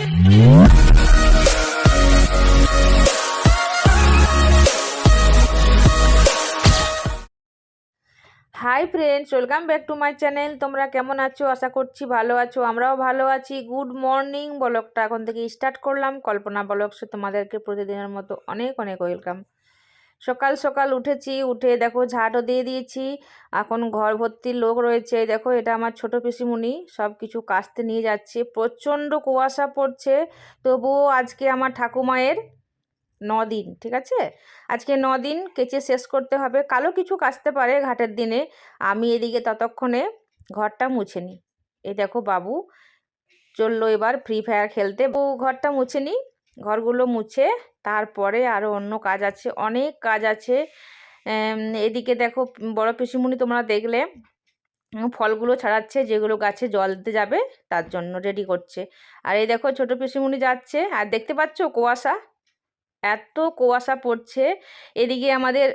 Hi friends welcome back to my channel তোমরা কেমন আছো? আশা করছি ভালো আছো, আমরাও ভালো আছি। গুড মর্নিং ব্লগটা এখন থেকে স্টার্ট করলাম। কল্পনা ব্লগসে তোমাদেরকে প্রতিদিনের মতো অনেক অনেক ওয়েলকাম সকাল সকাল উঠেছি, উঠে দেখো ঝাঁটও দিয়ে দিয়েছি। এখন ঘর ভর্তি লোক রয়েছে, দেখো এটা আমার ছোট পিসিমুনি সব কিছু কাচতে নিয়ে যাচ্ছে। প্রচণ্ড কুয়াশা পড়ছে, তবুও আজকে আমার ঠাকুমায়ের দিন ঠিক আছে? আজকে দিন কেচে শেষ করতে হবে। কালো কিছু কাচতে পারে ঘাটের দিনে, আমি এদিকে ততক্ষণে ঘরটা মুছে নিই। এই দেখো বাবু, চলল এবার ফ্রি ফায়ার খেলতে। বউ, ঘরটা মুছে নিই। ঘরগুলো মুছে, তারপরে আরও অন্য কাজ আছে, অনেক কাজ আছে। এদিকে দেখো, বড় পিসিমুনি তোমরা দেখলে ফলগুলো ছাড়াচ্ছে, যেগুলো গাছে জল দিতে যাবে, তার জন্য রেডি করছে। আর এই দেখো, ছোট পিসিমুনি যাচ্ছে, আর দেখতে পাচ্ছ কুয়াশা? এত কুয়াশা পড়ছে, এদিকে আমাদের,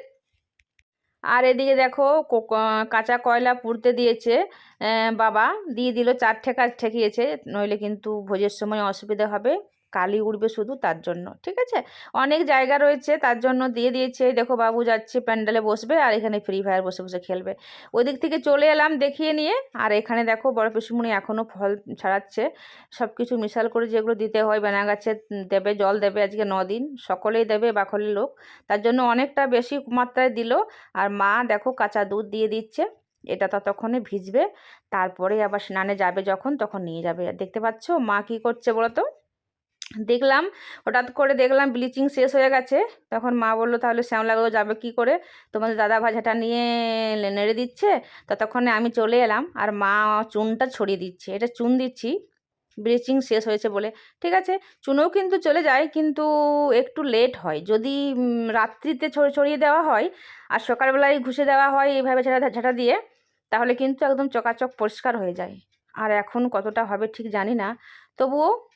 আর এদিকে দেখো কাঁচা কয়লা পুড়তে দিয়েছে বাবা, দিয়ে দিল, চার ঠেকা ঠেকিয়েছে, নইলে কিন্তু ভোজের সময় অসুবিধা হবে। কালি উড়বে শুধু তার জন্য, ঠিক আছে? অনেক জায়গা রয়েছে তার জন্য দিয়ে দিয়েছে, দেখো বাবু যাচ্ছে প্যান্ডেলে বসবে আর এখানে ফ্রি ফায়ার বসে বসে খেলবে। ওই দিক থেকে চলে এলাম দেখিয়ে নিয়ে, আর এখানে দেখো বড় পিসুমণি এখনও ফল ছাড়াচ্ছে সব কিছু মিশাল করে যেগুলো দিতে হয় বেনা গাছে দেবে, জল দেবে আজকে দিন সকলেই দেবে বাকলের লোক, তার জন্য অনেকটা বেশি মাত্রায় দিল, আর মা দেখো কাঁচা দুধ দিয়ে দিচ্ছে, এটা ততক্ষণে ভিজবে, তারপরে আবার স্নানে যাবে যখন, তখন নিয়ে যাবে। দেখতে পাচ্ছ মা কি করছে বলো তো? দেখলাম, হঠাৎ করে দেখলাম ব্লিচিং শেষ হয়ে গেছে। তখন মা বলল, তাহলে শ্যামলাগো যাবে কি করে? তোমাদের দাদা ভাজাটা নিয়ে নেড়ে দিচ্ছে। ততক্ষণে আমি চলে এলাম আর মা চুনটা ছড়িয়ে দিচ্ছে। এটা চুন দিচ্ছি ব্লিচিং শেষ হয়েছে বলে। ঠিক আছে, চুনও কিন্তু চলে যায়, কিন্তু একটু লেট হয়। যদি রাত্রিতে ছড়ি- ছড়িয়ে দেওয়া হয় আর সকালবেলায় ঘুষে দেওয়া হয় এইভাবে ঝাঁটা ঝাঁটা দিয়ে, তাহলে কিন্তু একদম চকাচক পরিষ্কার হয়ে যায়। আর এখন কতটা হবে ঠিক জানি না। তবুও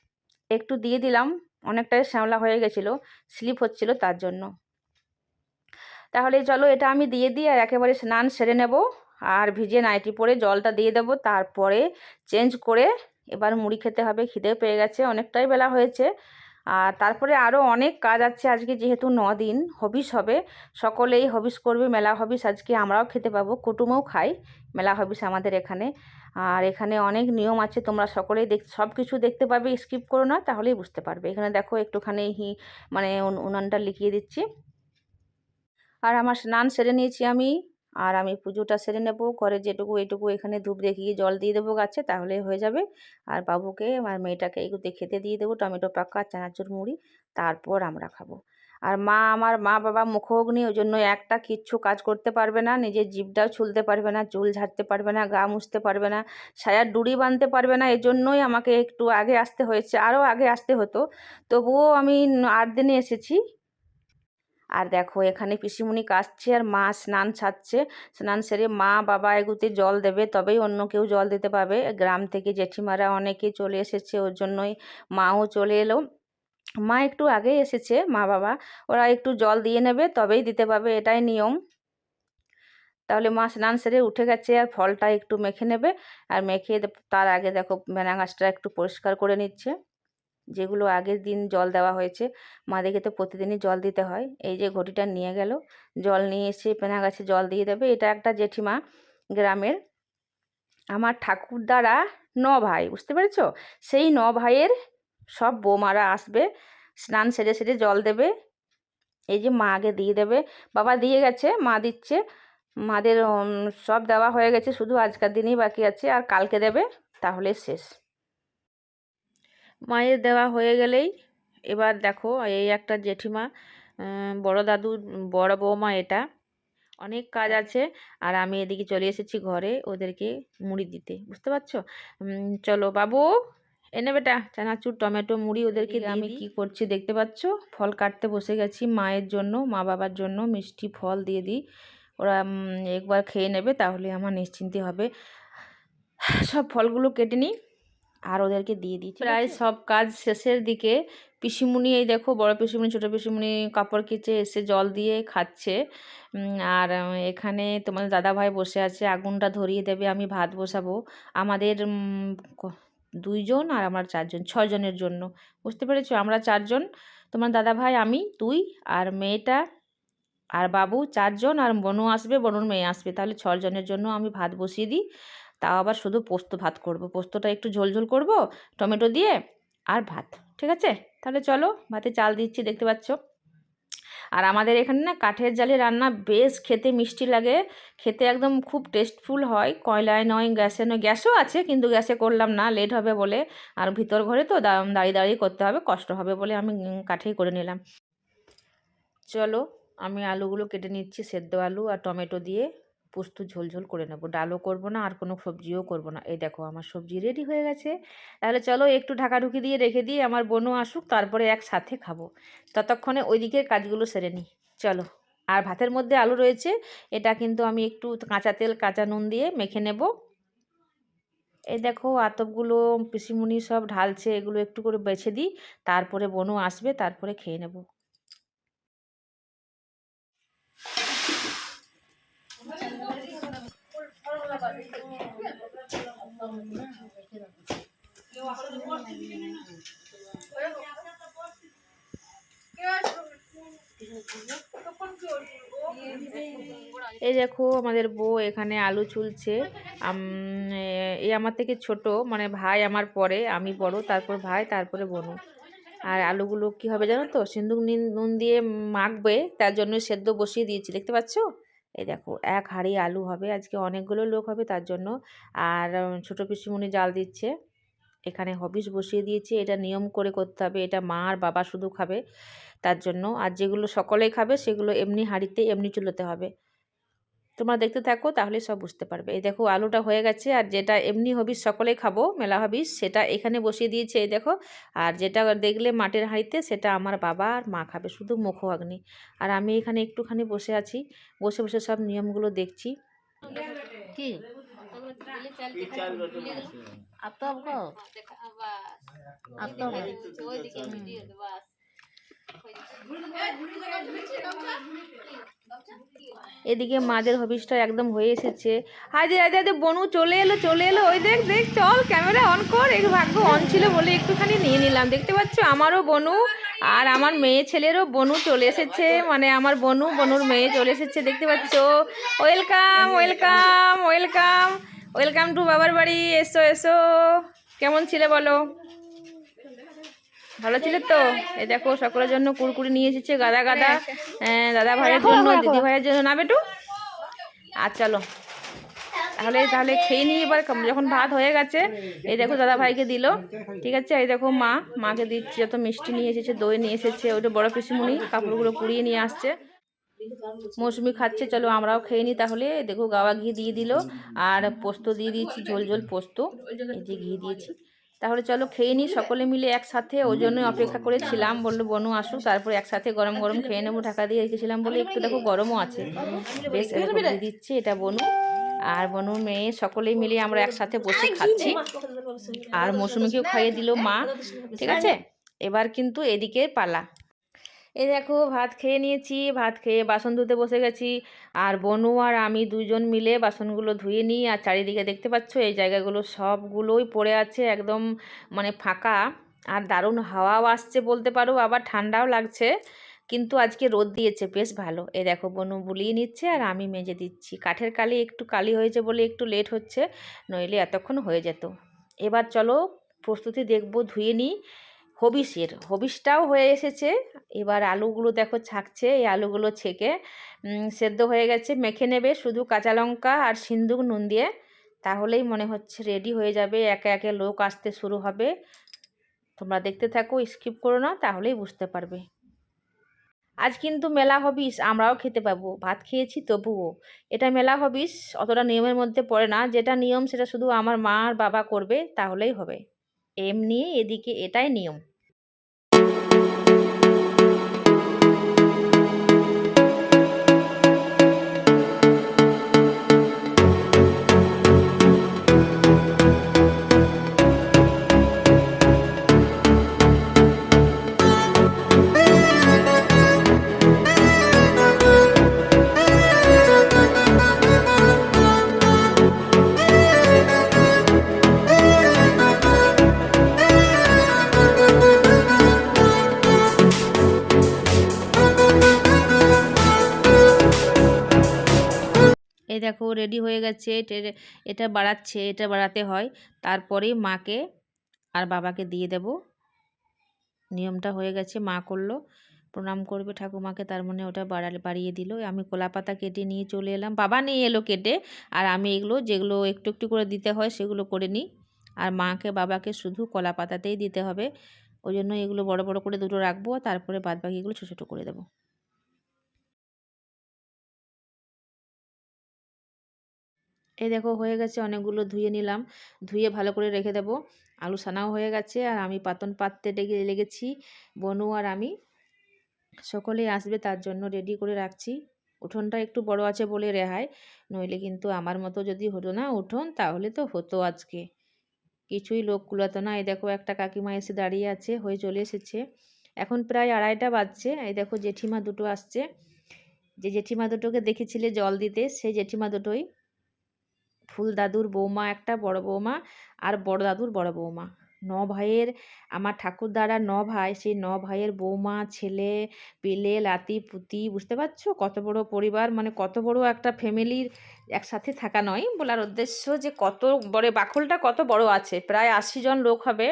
একটু দিয়ে দিলাম, অনেকটাই শ্যাওলা হয়ে গেছিল, স্লিপ হচ্ছিল তার জন্য। তাহলে চলো এটা আমি দিয়ে দিই আর একেবারে স্নান সেরে নেব আর ভিজে নাইটি পরে জলটা দিয়ে দেব, তারপরে চেঞ্জ করে এবার মুড়ি খেতে হবে, খিদে পেয়ে গেছে, অনেকটাই বেলা হয়েছে। আর তারপরে আরও অনেক কাজ আছে আজকে যেহেতু দিন হবিস হবে। সকলেই হবিস করবে, মেলা হবিস আজকে আমরাও খেতে পাবো, কুটুমও খাই মেলা হবিস আমাদের এখানে। আর এখানে অনেক নিয়ম আছে, তোমরা সকলেই দেখ সব কিছু দেখতে পাবে স্কিপ করো না, তাহলেই বুঝতে পারবে। এখানে দেখো একটুখানি হি মানে উনানটা লিখিয়ে দিচ্ছি। আর আমার স্নান সেরে নিয়েছি আমি। আর আমি পুজোটা সেরে নেব, ঘরে যেটুকু এটুকু এখানে ধূপ দেখিয়ে জল দিয়ে দেবো গাছে, তাহলে হয়ে যাবে। আর বাবুকে, আমার মেয়েটাকে এগুলো খেতে দিয়ে দেবো, টমেটো পাকা, চানাচুর মুড়ি, তারপর আমরা খাব। আর মা, আমার মা বাবা মুখোগ্নি ওই জন্য একটা কিচ্ছু কাজ করতে পারবে না, নিজের জিভটাও ছুলতে পারবে না, চুল ঝাড়তে পারবে না, গা মুছতে পারবে না সায়ার ডুরি বাঁধতে পারবে না, এজন্যই আমাকে একটু আগে আসতে হয়েছে, আরও আগে আসতে হতো। তবুও আমি আট দিনে এসেছি। আর দেখো এখানে পিসিমণি কাশছে আর মা স্নান ছাড়ছে স্নান সেরে মা বাবা এগুতে জল দেবে, তবেই অন্য কেউ জল দিতে পারবে গ্রাম থেকে জেঠিমারা অনেকে চলে এসেছে, ওর জন্যই মাও চলে এলো। মা একটু আগে এসেছে, মা বাবা। ওরা একটু জল দিয়ে নেবে, তবেই দিতে পারবে এটাই নিয়ম। তাহলে মা স্নান সেরে উঠে গেছে আর ফলটা একটু মেখে নেবে। আর মেখে তার আগে দেখো বেনা গাছটা একটু পরিষ্কার করে নিচ্ছে। যেগুলো আগের দিন জল দেওয়া হয়েছে, মাদেরকে তো প্রতিদিনই জল দিতে হয়। এই যে ঘটিটা নিয়ে গেল, জল নিয়ে এসে পেনা গাছে জল দিয়ে দেবে। এটা একটা জেঠিমা গ্রামের আমার ঠাকুরদারা ন ভাই বুঝতে পেরেছ? সেই ন ভাইয়ের সব বৌমারা আসবে, স্নান সেরে সেরে জল দেবে। এই যে মা আগে দিয়ে দেবে। বাবা দিয়ে গেছে, মা দিচ্ছে। মাদের সব দেওয়া হয়ে গেছে, শুধু আজকের দিনই বাকি আছে। আর কালকে দেবে, তাহলে শেষ। মায়ের দেওয়া হয়ে গেলেই এবার দেখো এই একটা জেঠিমা বড় দাদু বড় বৌমা এটা। অনেক কাজ আছে আর আমি এদিকে চলে এসেছি ঘরে ওদেরকে মুড়ি দিতে বুঝতে পারছ? চলো বাবু এনে বেটা চানাচুর টমেটো মুড়ি ওদেরকে আমি কি করছি দেখতে পাচ্ছো? ফল কাটতে বসে গেছি মায়ের জন্য মা বাবার জন্য মিষ্টি ফল দিয়ে দিই। ওরা একবার খেয়ে নেবে তাহলে আমার নিশ্চিন্তি হবে। সব ফলগুলো কেটে নিই। আর ওদেরকে দিয়ে দিই প্রায় সব কাজ শেষের দিকে পিসিমুনি এই দেখো বড় পিসিমুনি ছোটো পিসিমুনি কাপড় কেচে এসে জল দিয়ে খাচ্ছে। আর এখানে তোমাদের দাদা ভাই বসে আছে আগুনটা ধরিয়ে দেবে আমি ভাত বসাবো। আমাদের দুইজন আর আমার চারজন ছজনের জন্য বুঝতে পেরেছ? আমরা চারজন তোমার দাদা ভাই আমি তুই আর মেয়েটা আর বাবু চারজন আর বনু আসবে বনুর মেয়ে আসবে তাহলে ছজনের জন্য আমি ভাত বসিয়ে দিই। তাও আবার শুধু পোস্ত ভাত করব। পোস্তটা একটু ঝোল ঝোল করব, টমেটো দিয়ে আর ভাত, ঠিক আছে? তাহলে চলো, ভাতে চাল দিচ্ছি, দেখতে পাচ্ছ। আর আমাদের এখানে না কাঠের জালে রান্না বেশ খেতে মিষ্টি লাগে। খেতে একদম খুব টেস্টফুল হয়। কয়লায় নয়, গ্যাসে নয়, গ্যাসও আছে, কিন্তু গ্যাসে করলাম না লেট হবে বলে। আর ভিতর ঘরে তো দাঁড়িয়ে দাঁড়িয়ে করতে হবে, কষ্ট হবে বলে আমি কাঠেই করে নিলাম। চলো, আমি আলুগুলো কেটে নিচ্ছি, সেদ্ধ আলু আর টমেটো দিয়ে। পোস্ত ঝোলঝোল করে নেব। ডালও করব না, আর কোনো সবজিও করব না। এই দেখো, আমার সবজি রেডি হয়ে গেছে। তাহলে চলো একটু ঢাকাঢুকি দিয়ে রেখে দিয়ে আমার বোনও আসুক, তারপরে একসাথে খাব। ততক্ষণে ওই দিকের কাজগুলো সেরে নিই। চলো। আর ভাতের মধ্যে আলু রয়েছে, এটা কিন্তু আমি একটু কাঁচা তেল, কাঁচা নুন দিয়ে মেখে নেব। এই দেখো, আতপগুলো, পিসিমুনি সব ঢালছে, এগুলো একটু করে বেছে দিই। তারপরে বনু আসবে, তারপরে খেয়ে নেব। এই দেখো আমাদের বউ এখানে আলু চুলছে। এই আমার থেকে ছোট মানে ভাই আমার পরে, আমি বড়, তারপর ভাই, তারপরে বোনু। আর আলুগুলো কি হবে জানো তো? সিন্দুক নুন দিয়ে মাখবে, তার জন্য সেদ্ধ বসিয়ে দিয়েছি, দেখতে পাচ্ছ? এই দেখো, এক হাঁড়ি আলু হবে, আজকে অনেকগুলো লোক হবে তার জন্য। আর ছোটো পিসিমুনি জাল দিচ্ছে। এখানে হবিস বসিয়ে দিয়েছে, এটা নিয়ম করে করতে হবে, এটা মা আর বাবা শুধু খাবে তার জন্য। আর যেগুলো সকলেই খাবে, সেগুলো এমনি হাঁড়িতে, এমনি চুলোতে হবে। তোমরা দেখতে থাকো তাহলে সব বুঝতে পারবে। এই দেখো আলুটা হয়ে গেছে আর যেটা এমনি হবিস সকলেই খাব মেলা হবিস সেটা এখানে বসিয়ে দিয়েছে এই দেখো। আর যেটা দেখলে মাটির হাঁড়িতে সেটা আমার বাবা আর মা খাবে শুধু মুখো অগ্নি আর আমি এখানে একটুখানি বসে আছি বসে বসে সব নিয়মগুলো দেখছি। কি? আতপ এদিকে মাদের হবিসটা একদম হয়ে এসেছে। হায়দে হায়দে হায়দে, বনু চলে এলো চলে এলো। ওই দেখ দেখ, চল, ক্যামেরা অন কর। এক ভাগ্য অন ছিল বলে একটুখানি নিয়ে নিলাম। দেখতে পাচ্ছ, আমারও বনু আর আমার মেয়ে ছেলেরও বনু চলে এসেছে। মানে আমার বনু, বনুর মেয়ে চলে এসেছে। দেখতে পাচ্ছ welcome welcome welcome welcome to বাবার বাড়ি। এসো এসো। কেমন ছিলে বলো? ভালো ছিল তো? এই দেখো সকলের জন্য কুরকুরি নিয়ে এসেছে গাদা গাদা। হ্যাঁ, দাদা ভাইয়ের জন্য দিদি ভাইয়ের জন্য। না বেটু? আর চলো। তাহলে তাহলে খেয়ে নিই এবার যখন ভাত হয়ে গেছে এই দেখো দাদা ভাইকে দিল। ঠিক আছে? এই দেখো মা মাকে দিচ্ছে যত মিষ্টি নিয়ে এসেছে দই নিয়ে এসেছে ওটা বড় পিসিমুনি কাপড়গুলো কুড়িয়ে নিয়ে আসছে। মৌসুমি খাচ্ছে চলো আমরাও খেয়ে নিই তাহলে। দেখো গাওয়া ঘি দিয়ে দিল আর পোস্ত দিয়ে দিয়েছি ঝোল ঝোল পোস্ত। এই যে ঘি দিয়েছি। তাহলে চলো খেয়ে নিই সকলে মিলে একসাথে ওই জন্যই অপেক্ষা করেছিলাম বলল বনু আসুক তারপর একসাথে গরম গরম খেয়ে নেব ঢাকা দিয়ে রেখেছিলাম বলে। একটু দেখো গরমও আছে। বেশ দিচ্ছে দিচ্ছি এটা বনু। আর বনু মেয়ে সকলেই মিলে আমরা একসাথে বসে খাচ্ছি। আর মৌসুমিকেও খাইয়ে দিল মা। ঠিক আছে? এবার কিন্তু এদিকে পালা। এই দেখো, ভাত খেয়ে নিয়েছি, ভাত খেয়ে বাসন ধুতে বসে গেছি। আর বনু আর আমি দুজন মিলে বাসনগুলো ধুয়ে নিই। আর চারিদিকে দেখতে পাচ্ছ, এই জায়গাগুলো সবগুলোই পড়ে আছে একদম মানে ফাঁকা। আর দারুণ হাওয়াও আসছে বলতে পারো, আবার ঠান্ডাও লাগছে। কিন্তু আজকে রোদ দিয়েছে, বেশ ভালো। এ দেখো, বনু বুলিয়ে নিচ্ছে আর আমি মেজে দিচ্ছি। কাঠের কালি একটু কালি হয়েছে বলে একটু লেট হচ্ছে, নইলে এতক্ষণ হয়ে যেত। এবার চলো, প্রস্তুতি দেখব, ধুয়ে নিই। হবিসের হবিসটাও হয়ে এসেছে। এবার আলুগুলো দেখো ছাকছে, এই আলুগুলো ছেঁকে সেদ্ধ হয়ে গেছে। মেখে নেবে শুধু কাঁচা লঙ্কা আর সিন্দুক নুন দিয়ে। তাহলেই মনে হচ্ছে রেডি হয়ে যাবে, একে একে লোক আসতে শুরু হবে। তোমরা দেখতে থাকো স্কিপ করো না, তাহলেই বুঝতে পারবে। আজ কিন্তু মেলা হবিস আমরাও খেতে পাবো। ভাত খেয়েছি, তবুও। এটা মেলা হবিস অতটা নিয়মের মধ্যে পড়ে না। যেটা নিয়ম, সেটা শুধু আমার মা আর বাবা করবে, তাহলেই হবে। এমনি এদিকে এটাই নিয়ম। রেডি হয়ে গেছে, এটা বাড়াচ্ছে, এটা বাড়াতে হয়। তারপরেই মাকে আর বাবাকে দিয়ে দেব। নিয়মটা হয়ে গেছে, মা করল। প্রণাম করবে ঠাকুমাকে, তার মানে ওটা বাড়ালে, বাড়িয়ে দিল। আমি কলা পাতা কেটে নিয়ে চলে এলাম। বাবা নিয়ে এলো কেটে, আর আমি এগুলো, যেগুলো একটু একটু করে দিতে হয়, সেগুলো করে নিই। আর মাকে, বাবাকে শুধু কলা পাতাতেই দিতে হবে। ওই জন্য এগুলো বড় বড় করে দুটো রাখব, তারপরে বাদ বাকিগুলো ছোটো ছোটো করে দেবো। এই দেখো হয়ে গেছে, অনেকগুলো ধুয়ে নিলাম। ধুয়ে ভালো করে রেখে দেবো। আলু সানাও হয়ে গেছে, আর আমি পাতন পাততে ডেকে লেগেছি। বনু আর আমি সকলেই আসবে, তার জন্য রেডি করে রাখছি। উঠোনটা একটু বড় আছে বলে রেহাই, নইলে কিন্তু আমার মতো যদি হতো না উঠোন, তাহলে তো হতো আজকে। কিছুই লোক কুলাতো না। এই দেখো একটা কাকিমা এসে দাঁড়িয়ে আছে, হয়ে চলে এসেছে। এখন প্রায় আড়াইটা বাজছে। এই দেখো জেঠিমা দুটো আসছে। যে জেঠিমা দুটোকে দেখেছিলে জল দিতে, সেই জেঠিমা দুটোই ফুল দাদুর বৌমা একটা বড় বৌমা আর বড় দাদুর বড় বৌমা। ন ভাইয়ের, আমার ঠাকুরদারা ন ভাই, সেই ন ভাইয়ের বৌমা, ছেলে, পেলে, লাতি, পুতি, বুঝতে পারছ? কত বড় পরিবার মানে কত বড় একটা ফ্যামিলির একসাথে থাকা নয় বলার উদ্দেশ্য যে কত বড়, বাকলটা কত বড় আছে, প্রায় আশি জন লোক হবে।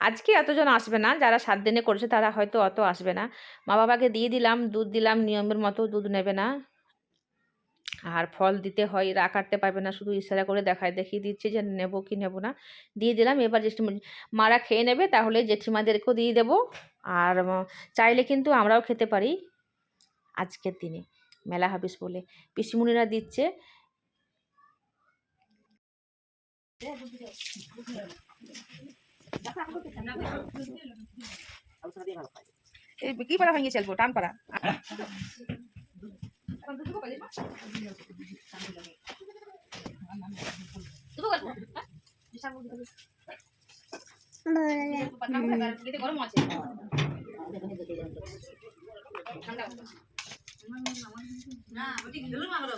আজকে এতজন আসবে না, যারা সাত দিনে করেছে তারা হয়তো অত আসবে না। মা বাবাকে দিয়ে দিলাম, দুধ দিলাম, নিয়মের মতো দুধ নেবে না। আর ফল দিতে হয় এরা কাটতে পারবে না শুধু ইশারা করে দেখায় দেখিয়ে দিচ্ছে যে নেব কি নেব না। দিয়ে দিলাম এবার জেঠিমা মারা খেয়ে নেবে তাহলে জেঠিমাদেরকেও দিয়ে দেবো। আর চাইলে কিন্তু আমরাও খেতে পারি আজকের দিনে মেলা হাবিস বলে। পিসিমুনিরা দিচ্ছে। এই কি পারা ভেঙে চলবো টান পারা গরম আছে না ওটি গেল না আমরা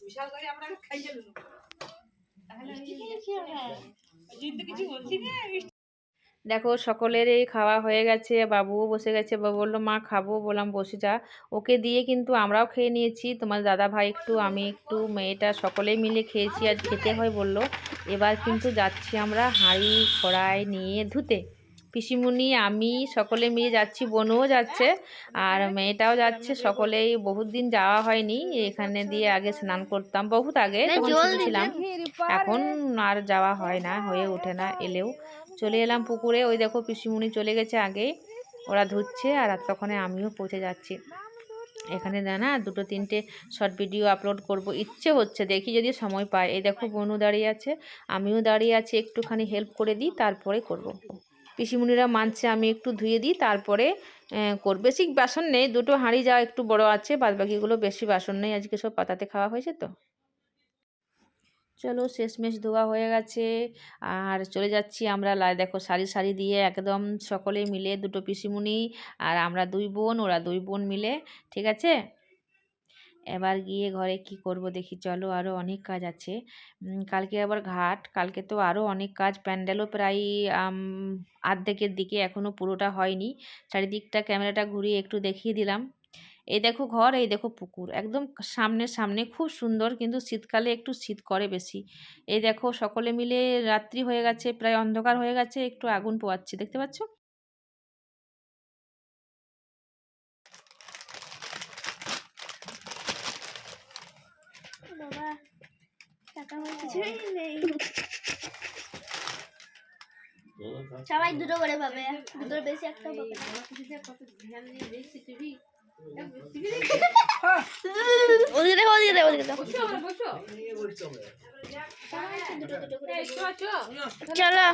বিশাল আমরা খাই গেল দেখো সকলেরই খাওয়া হয়ে গেছে বাবুও বসে গেছে। বাবু বলল মা খাব। বললাম বসে যা। ওকে দিয়ে কিন্তু আমরাও খেয়ে নিয়েছি। তোমার দাদা ভাই একটু আমি একটু মেয়েটা সকলে মিলে খেয়েছি আর খেতে হয় বলল। এবার কিন্তু যাচ্ছি আমরা হাঁড়ি কড়াই নিয়ে ধুতে। পিসিমুনি আমি সকলে মিলে যাচ্ছি বোনও যাচ্ছে আর মেয়েটাও যাচ্ছে। সকলেই বহুত দিন যাওয়া হয়নি এখানে দিয়ে আগে স্নান করতাম বহুত আগে ছিলাম এখন আর যাওয়া হয় না হয়ে ওঠে না এলেও। চলে এলাম পুকুরে। ওই দেখো পিসিমুনি চলে গেছে আগেই ওরা ধুচ্ছে আর তখন আমিও পৌঁছে যাচ্ছি। এখানে না দুটো তিনটে শর্ট ভিডিও আপলোড করব। ইচ্ছে হচ্ছে দেখি যদি সময় পাই। এই দেখো বনু দাঁড়িয়ে আছে। আমিও দাঁড়িয়ে আছি, একটুখানি হেল্প করে দিই, তারপরে করব। পিসিমুনিরা মানছে আমি একটু ধুয়ে দিই, তারপরে করব। বেশি বাসন নেই, দুটো হাঁড়ি যা একটু বড় আছে, বাদবাকিগুলো বেশি বাসন নেই। আজকে সব পাতাতে খাওয়া হয়েছে তো? চলো শেষমেশ ধোয়া হয়ে গেছে। আর চলে যাচ্ছি আমরা দেখো সারি সারি দিয়ে একদম সকলে মিলে দুটো পিসিমুনি আর আমরা দুই বোন, ওরা দুই বোন মিলে, ঠিক আছে? এবার গিয়ে ঘরে কি করব দেখি, চলো আরও অনেক কাজ আছে। কালকে আবার ঘাট, কালকে তো আরও অনেক কাজ, প্যান্ডেলও প্রায় আর্ধেকের দিকে এখনও পুরোটা হয়নি। চারিদিকটা ক্যামেরাটা ঘুরিয়ে একটু দেখিয়ে দিলাম। এই দেখো ঘর এই দেখো পুকুর। একদম সামনে সামনে খুব সুন্দর কিন্তু শীতকালে একটু শীত করে বেশি। এই দেখো সকলে মিলে রাত্রি হয়ে গেছে প্রায় অন্ধকার হয়ে গেছে একটু আগুন পোয়াচ্ছি দেখতে পাচ্ছ? বাবা টাকা কিছুই নেই। সবাই দুটো করে পাবে দুটোর বেশি একটা পাবে না। ওদিকে দেখো ওদিকে দেখো ওদিকে চলো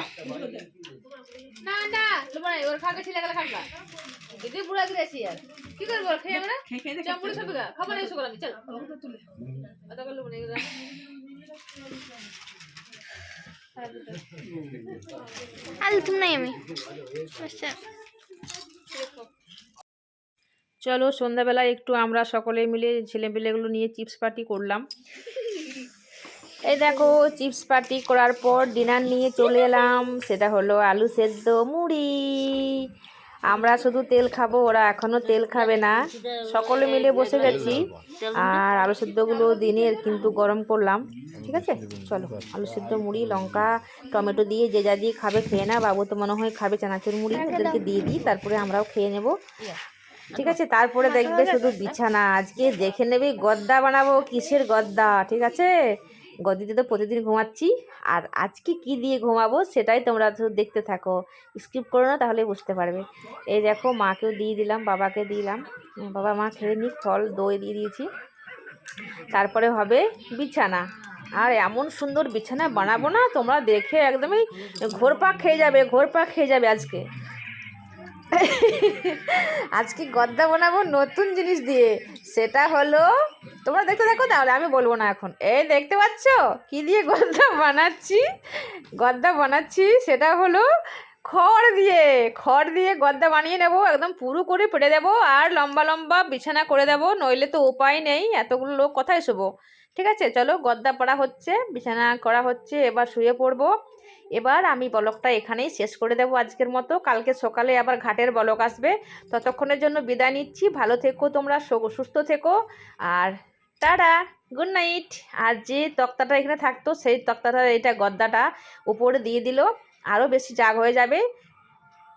না না তোমার ওর খাগে গেলে খাবা বুড়া দিয়েছি আর কি করব খেয়ে আমরা চামড়ি গা খাবার এসে চল এগুলো আলু তুমি আমি। আচ্ছা। চলো সন্ধ্যাবেলায় একটু আমরা সকলে মিলে ছেলেপিলেগুলো নিয়ে চিপস পার্টি করলাম। এই দেখো, চিপস পার্টি করার পর ডিনার নিয়ে চলে এলাম। সেটা হলো আলু সেদ্ধ মুড়ি। আমরা শুধু তেল খাব, ওরা এখনও তেল খাবে না। সকলে মিলে বসে গেছি। আর আলু সেদ্ধগুলো দিনের কিন্তু গরম করলাম। ঠিক আছে? চলো, আলু সেদ্ধ মুড়ি, লঙ্কা, টমেটো দিয়ে যে যা দিয়ে খাবে খেয়ে না বাবু তো মনে হয় খাবে চানাচুর মুড়ি। ওদেরকে দিয়ে দিই, তারপরে আমরাও খেয়ে নেব। ঠিক আছে? তারপরে দেখবে শুধু বিছানা। আজকে দেখে নেবে গদ্দা বানাবো কিসের গদ্দা ঠিক আছে? গদিতে তো প্রতিদিন ঘুমাচ্ছি। আর আজকে কি দিয়ে ঘুমাবো সেটাই তোমরা শুধু দেখতে থাকো। স্কিপ করো না তাহলে বুঝতে পারবে। এই দেখো মাকেও দিয়ে দিলাম বাবাকে দিলাম। বাবা মা খেয়ে নিক ফল দই দিয়ে দিয়েছি। তারপরে হবে বিছানা। আর এমন সুন্দর বিছানা বানাবো না তোমরা দেখে একদমই ঘোরপাক খেয়ে যাবে ঘোরপাক খেয়ে যাবে আজকে। আজকে গদ্দা বানাবো নতুন জিনিস দিয়ে। সেটা হলো, তোমরা দেখতে থাকো তাহলে আমি বলব না এখন। এই দেখতে পাচ্ছ? কি দিয়ে গদ্দা বানাচ্ছি? গদ্দা বানাচ্ছি, সেটা হলো খড় দিয়ে। খড় দিয়ে গদ্দা বানিয়ে নেব, একদম পুরো করে পেটে দেবো, আর লম্বা লম্বা বিছানা করে দেবো, নইলে তো উপায় নেই, এতগুলো লোক কোথায় শোবো? ঠিক আছে? চলো গদ্দা পড়া হচ্ছে, বিছানা করা হচ্ছে, এবার শুয়ে পড়ব। এবার আমি বলকটা এখানেই শেষ করে দেবো আজকের মতো। কালকে সকালে আবার ঘাটের বলক আসবে। ততক্ষণের জন্য বিদায় নিচ্ছি। ভালো থেকো তোমরা সুস্থ থেকো। আর তারা গুড নাইট। আর যে তক্তাটা এখানে থাকতো, সেই তক্তাটা, এটা গদ্দাটা উপরে দিয়ে দিল। আরও বেশি জাগ হয়ে যাবে।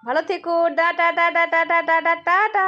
ভালো থেকো। ডা টা টা টা টা টা টা টা